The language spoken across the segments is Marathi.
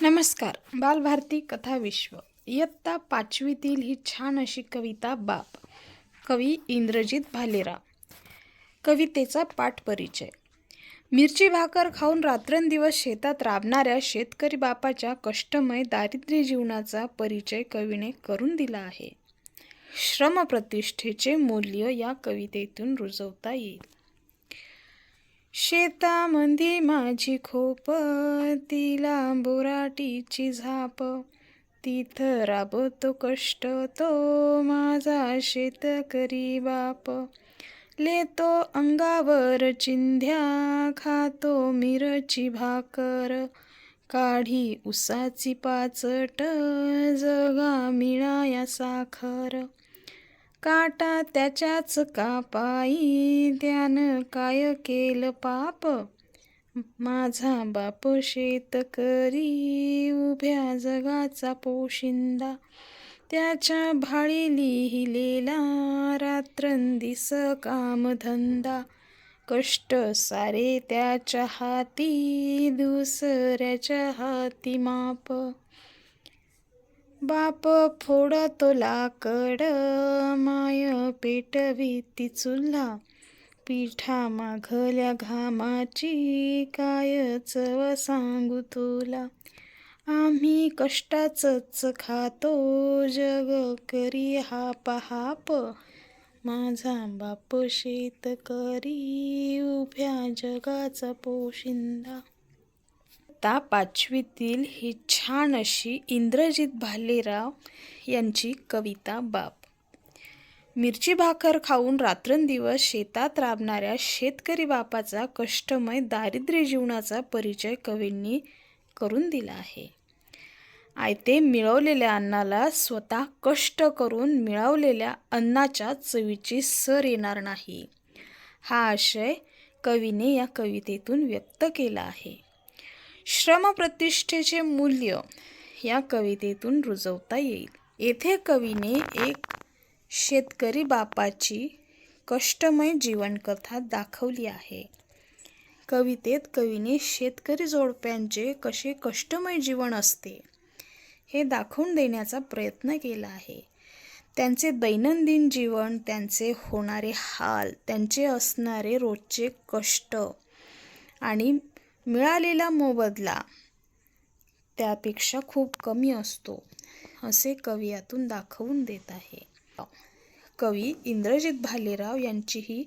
नमस्कार बालभारती कथा विश्व. इयत्ता पाचवीतील ही छान अशी कविता बाप. कवी इंद्रजित भालेराव कवितेचा पाठ परिचय. मिरची भाकर खाऊन रात्रंदिवस शेतात राबणाऱ्या शेतकरी बापाच्या कष्टमय दारिद्र्य जीवनाचा परिचय कवीने करून दिला आहे. श्रमप्रतिष्ठेचे मूल्य या कवितेतून रुजवता येईल. शेतामंदी माझी खोप तिला बोराटीची झाप. तिथं राबतो कष्ट तो माझा शेतकरी बाप. लेतो अंगावर चिंध्या खातो मिरची भाकर. काढी उसाची पाचट जगा मिळाया साखर. काटा त्याच्याच कापाई. त्यानं काय केलं पाप? माझा बाप शेतकरी उभ्या जगाचा पोशिंदा. त्याच्या भाळी लिहिलेला रात्रंदिस कामधंदा. कष्ट सारे त्याच्या हाती दुसऱ्याच्या हाती माप. बाप फोडतो लाकड माय पेटवी ती चुल्हा. पिठा माघल्या घामाची काय चव सांगू तुला. आम्ही कष्टाचंच खातो जग करी हा पहाप माझा बाप शेतकरी उभ्या जगाचा पोशिंदा. इयत्ता पाचवीतील ही छान अशी इंद्रजित भालेराव यांची कविता बाप मिरची भाकर खाऊन रात्रंदिवस शेतात राबणाऱ्या शेतकरी बापाचा कष्टमय दारिद्र्य जीवनाचा परिचय कवींनी करून दिला आहे. आयते मिळवलेल्या अन्नाला स्वतः कष्ट करून मिळवलेल्या अन्नाच्या चवीची सर येणार नाही. हा आशय कवीने या कवितेतून व्यक्त केला आहे. श्रमप्रतिष्ठेचे मूल्य या कवितेतून रुजवता येईल. येथे कवीने एक शेतकरी बापाची कष्टमय जीवनकथा दाखवली आहे. कवितेत कवीने शेतकरी जोडप्यांचे कसे कष्टमय जीवन असते हे दाखवून देण्याचा प्रयत्न केला आहे. त्यांचे दैनंदिन जीवन त्यांचे होणारे हाल त्यांचे असणारे रोजचे कष्ट आणि मिळालेला मोबदला त्यापेक्षा खूप कमी असतो असे कवी यातून दाखवून देत आहे. कवी इंद्रजित भालेराव यांची ही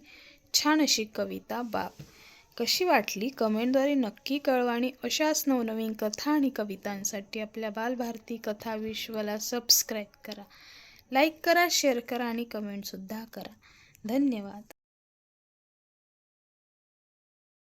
छान अशी कविता बाप कशी वाटली? कमेंटद्वारे नक्की कळवा आणि अशाच नवनवीन कथा आणि कवितांसाठी आपल्या बालभारती कथा विश्वला सबस्क्राईब करा. लाईक करा शेअर करा आणि कमेंटसुद्धा करा. धन्यवाद.